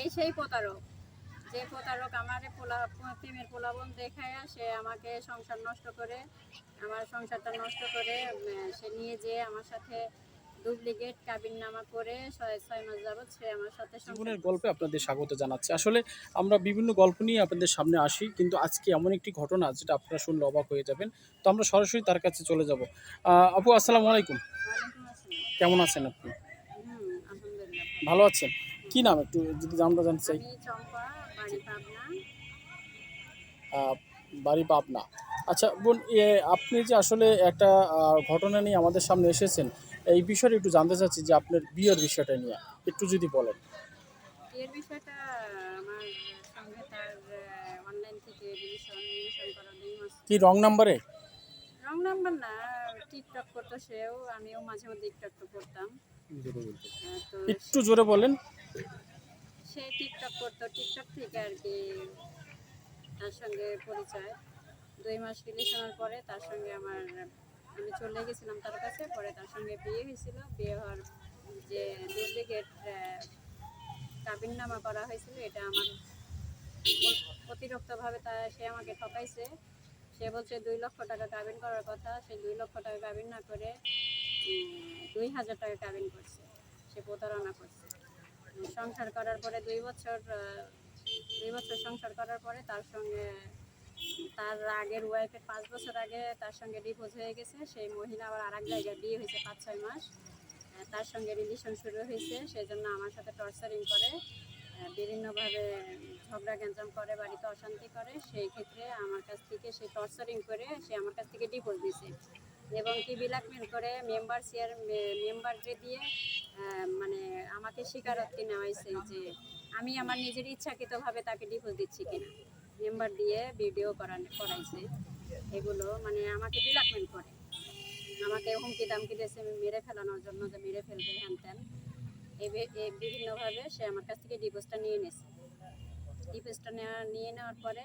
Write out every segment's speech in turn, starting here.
এই সেই প্রতারক। যে প্রতারক আমার পোলা প্রেমের পোলাবন দেখায় সে আমাকে সংসার নষ্ট করে আমার সংসারটা নষ্ট করে সে নিয়ে যেয়ে আমার সাথে ডুপ্লিকেট কাবিননামা করে ছয় ছয় মাস যাবত সে আমার সাথে জীবনের গল্পে আপনাদের স্বাগত জানাচ্ছি। আসলে আমরা বিভিন্ন গল্প নিয়ে আপনাদের সামনে আসি কিন্তু আজকে এমন একটি ঘটনা যেটা আপনারা শুনলে অবাক হয়ে যাবেন। তো আমরা সরাসরি তার কাছে চলে যাব। আপু আসসালামু আলাইকুম। কেমন আছেন আপনি? ভালো আছেন? কি নাম একটু যদি আমরা জানতে চাই? বাড়ি পাবনা। আচ্ছা বোন এ, আপনি যে আসলে একটা ঘটনা নিয়ে আমাদের সামনে এসেছেন এই বিষয়ে একটু জানতে চাচ্ছি যে আপনার বিয়ের বিষয়টা নিয়ে একটু যদি বলেন। এর বিষয়টা আমার সঙ্গে তার অনলাইন থেকে রিলেশন রিলেশন করা দুই মাস কি রং নাম্বারে? রং নাম্বার না টিকটক করতো সেও আমিও মাঝে মধ্যে টিকটক করতাম। একটু জোরে বলেন। সে টিকটক করতো, টিকটক থেকে আর কি তার সঙ্গে পরিচয়। দুই মাস রিলেশনের পরে তার সঙ্গে আমার, আমি চলে গেছিলাম তার কাছে, পরে তার সঙ্গে বিয়ে হয়েছিল। বিয়ে হওয়ার যে ডুপ্লিকেট কাবিননামা করা হয়েছিল, এটা আমার অতিরিক্তভাবে তা সে আমাকে ঠকাইছে। সে বলছে, দুই লক্ষ টাকা কাবিন করার কথা। সে দুই লক্ষ টাকা কাবিন না করে দুই হাজার টাকা কাবিন করছে। সে প্রতারণা করছে। সংসার করার পরে দুই বছর দুই বছর সংসার করার পরে তার সঙ্গে, তার আগের ওয়াইফের পাঁচ বছর আগে তার সঙ্গে ডিভোর্স হয়ে গেছে। সেই মহিলা আবার আর এক জায়গায় বিয়ে হয়েছে পাঁচ, ছয় মাস। তার সঙ্গে রিলেশন শুরু হয়েছে। সেই জন্য আমার সাথে টর্চারিং করে বিভিন্নভাবে ঝগড়া, গ্যাঞ্জাম করে, বাড়িতে অশান্তি করে। সেই ক্ষেত্রে আমার কাছ থেকে সে টর্চারিং করে, সে আমার কাছ থেকে ডিভোর্স দিছে এবং কি ব্ল্যাকমেল করে মেম্বার শেয়ার মেম্বারকে দিয়ে মানে আমাকে স্বীকারোক্তি নেওয়া হয়েছে যে আমি আমার নিজের ইচ্ছাকৃতভাবে তাকে ডিভোর্স দিচ্ছি কিনা। মেম্বার দিয়ে ভিডিও করানো, করাইছে। এগুলো মানে আমাকে ব্ল্যাকমেল করে। আমাকে হুমকি দামকি দিয়েছে, মেরে ফেলানোর জন্য যে মেরে ফেলবে হ্যান ত্যান। বিভিন্নভাবে সে আমার কাছ থেকে ডিভোর্সটা নিয়ে নিয়েছে। ডিভোর্সটা নেওয়া, নিয়ে নেওয়ার পরে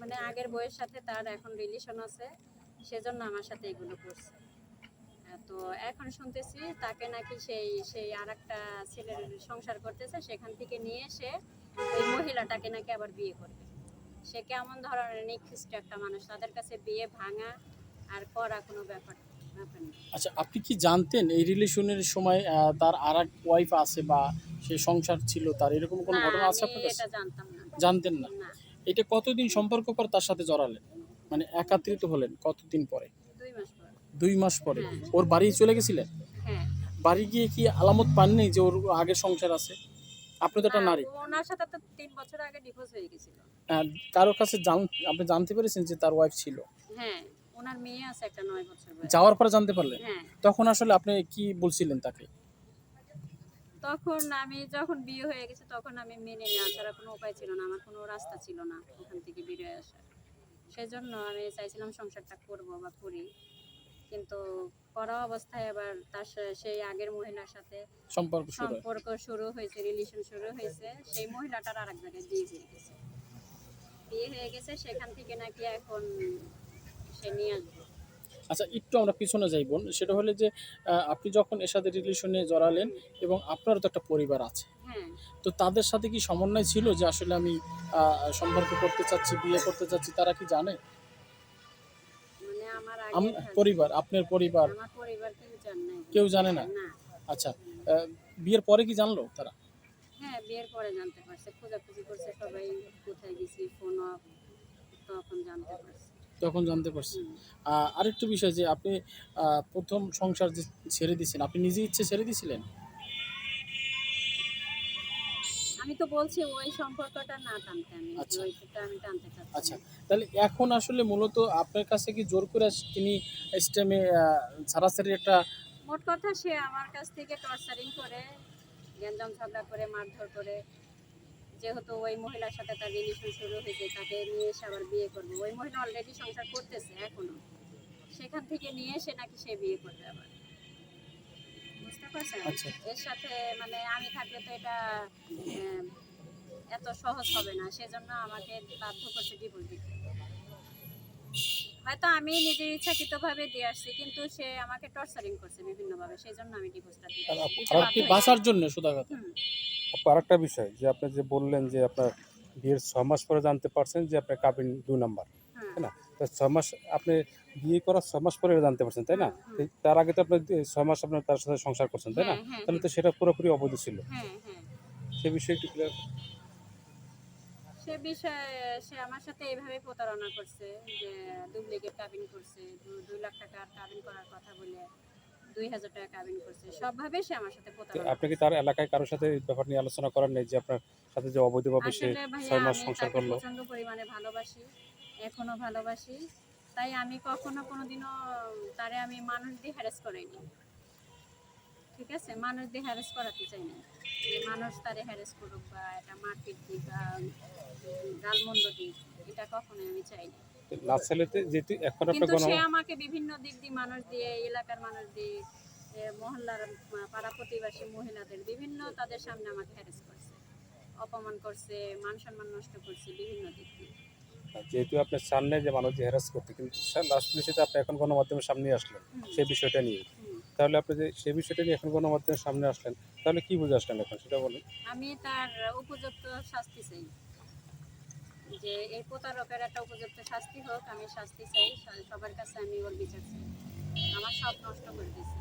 মানে আগের বইয়ের সাথে তার এখন রিলেশন আছে। সেজন্য আমার সাথে এগুলো করছে। তো এখন শুনতেছি তাকে নাকি সেই সেই আর একটা ছেলের সংসার করতেছে সেখান থেকে নিয়ে এসে ওই মহিলাটাকে নাকি আবার বিয়ে করবে। সে কেমন ধরনের নিকৃষ্ট একটা মানুষ তাদের কাছে বিয়ে ভাঙা আর করা কোনো ব্যাপার আচ্ছা আপনি কি জানতেন এই রিলেশনের সময় তার আর এক ওয়াইফ আছে বা সে সংসার ছিল তার এরকম কোনো ঘটনা আছে আপনার কাছে? এটা জানতাম না। জানতেন না। না। এটা কতদিন সম্পর্ক পর তার সাথে জড়ালেন? মানে একাত্রিত হলেন কতদিন পরে? দুই মাস পর। হ্যাঁ। ওর বাড়ি চলে গেছিলেন? হ্যাঁ। বাড়ি গিয়ে কি আলামত পাননি যে ওর আগের সংসার আছে? আপনি তো একটা নারী। ওনার সাথে তো তিন বছর আগে ডিভোর্স হয়ে গেছিল। কারোর কাছে আপনি জানতে পেরেছেন যে তার ওয়াইফ ছিল? হ্যাঁ ওনার মেয়ে আছে একটা নয় বছর যাওয়ার পরে জানতে পারলেন? তখন আসলে আপনি কি বলছিলেন তাকে? তখন আমি যখন বিয়ে হয়ে গেছে তখন আমি মেনে নেওয়া ছাড়া কোনো উপায় ছিল না আমার কোনো রাস্তা ছিল না ওখান থেকে বেরিয়ে আসার। সেজন্য আমি চাইছিলাম সংসারটা করব বা করি। কিন্তু করা অবস্থায় আবার তার সেই আগের মহিলার সাথে সম্পর্ক শুরু সম্পর্ক শুরু হয়েছে রিলেশন শুরু হয়েছে সেই মহিলাটার আর এক জায়গায় বিয়ে হয়ে গেছে। বিয়ে হয়ে গেছে সেখান থেকে নাকি এখন সে নিয়ে আসবে। আচ্ছা একটু আমরা পিছনে যাই বোন সেটা হলে যে আপনি যখন এর সাথে রিলেশনে জড়ালেন এবং আপনারও তো একটা পরিবার আছে। হ্যাঁ। তো তাদের সাথে কি সমন্বয় ছিল যে আসলে আমি সম্পর্ক করতে চাচ্ছি বিয়ে করতে চাচ্ছি তারা কি জানে? মানে পরিবার আপনার পরিবার? কেউ জানে না। আচ্ছা বিয়ের পরে কি জানলো তারা? হ্যাঁ বিয়ের পরে জানতে পারছে খোঁজাখুঁজি করছে সবাই কোথায় গেছি ফোন তখন জানতে পারছে। তখন জানতে পারছি। হুম। আরেকটু বিষয় যে আপনি প্রথম সংসার যে ছেড়ে দিয়েছেন আপনি নিজে ইচ্ছে ছেড়ে দিয়েছিলেন? আমি তো বলছি ওই সম্পর্কটা না টানতে আমি আচ্ছা। ওইটা আমি টানতে চাচ্ছি। আচ্ছা তাহলে এখন আসলে মূলত আপনার কাছে কি জোর করে তিনি স্টেমে ছাড়াছাড়ি একটা মোট কথা সে আমার কাছ থেকে টর্চারিং করে গ্যাঞ্জাম ঝগড়া করে মারধর করে। যেহেতু ওই মহিলার সাথে তার রিলেশন শুরু হয়েছে তাকে নিয়ে এসে আবার বিয়ে করবে। ওই মহিলা অলরেডি সংসার করতেছে এখনও। সেখান থেকে নিয়ে এসে নাকি সে বিয়ে করবে আবার। আচ্ছা। এর সাথে মানে আমি থাকলে তো এটা এত সহজ হবে না সেজন্য আমাকে বাধ্য করছে ডিভোর্স দিতে। হয়তো আমি নিজের ইচ্ছাকৃতভাবে দিয়ে আসছি কিন্তু সে আমাকে টর্চারিং করছে বিভিন্নভাবে সেই জন্য আমি ডিভোর্সটা হয়েছি। বাঁচার জন্য আপু আরেকটা বিষয় যে আপনি যে বললেন যে আপনার বিয়ের ছ মাস পরে জানতে পারছেন যে আপনার কাবিন দুই নাম্বার। তাই না? তো ছ মাস আপনি বিয়ে করার ছ মাস পরে জানতে পারছেন তাই না? তার আগে তো আপনি ছ মাস আপনার তার সাথে সংসার করছেন তাই না? তাহলে তো সেটা পুরোপুরি অবৈধ ছিল। সে বিষয়ে একটু clear- সে বিষয়ে সে আমার সাথে এইভাবে প্রতারণা করছে যে ডুপ্লিকেট কাবিন করছে দুই লাখ টাকার কাবিন করার কথা বলে দুই হাজার টাকা কাবিন করছে সবভাবে সে আমার সাথে প্রতারণা আপনি কি তার এলাকায় কারোর সাথে এই ব্যাপার নিয়ে আলোচনা করেন নাই যে আপনার সাথে যে অবৈধভাবে সে ছয় মাস সংসার করল? প্রচণ্ড পরিমাণে ভালোবাসি। এখনও ভালোবাসি। তাই আমি কখনো কোনোদিনও তারে আমি মানুষ দিয়ে হ্যারেস করাইনি। ঠিক আছে? মানুষ দিয়ে হ্যারেস করাতে চাই না যে মানুষ তারে হ্যারেস করুক বা এটা মারপিট দিক বা গালমন্দ দিক এটা কখনোই আমি চাই না না যেহেতু এখন আপনার কিন্তু সে আমাকে বিভিন্ন দিক দিয়ে মানুষ দিয়ে এলাকার মানুষ দিয়ে মহল্লার পাড়া প্রতিবাসী মহিলাদের বিভিন্ন তাদের সামনে আমাকে হ্যারেস করছে। অপমান করছে মান সম্মান নষ্ট করছে বিভিন্ন দিক দিয়ে। যেহেতু আপনার সামনে যে মানুষ যে হ্যারাস করতে কিন্তু লাস্ট বিষয়তে আপনি এখন গণমাধ্যমের সামনে আসলেন সেই বিষয়টা নিয়ে। তাহলে আপনি যে সেই বিষয়টা নিয়ে এখন গণমাধ্যমের সামনে আসলেন তাহলে কি বুঝে আসলেন এখন সেটা বলুন। আমি তার উপযুক্ত শাস্তি চাই। যে এই প্রতারকের একটা উপযুক্ত শাস্তি হোক আমি শাস্তি চাই সবার কাছে আমি ওর বিচার চাই। আমার সব নষ্ট করে দিয়েছে।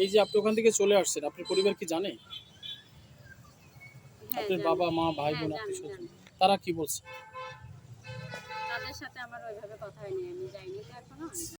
এই যে আপনি ওখান থেকে চলে আসছেন আপনার পরিবার কি জানে? হ্যাঁ আপনার বাবা মা ভাই হ্যাঁ, বোন জানি। তারা কি বলছে? সাথে আমার ওইভাবে কথা হয়নি আমি যাইনি তো এখনও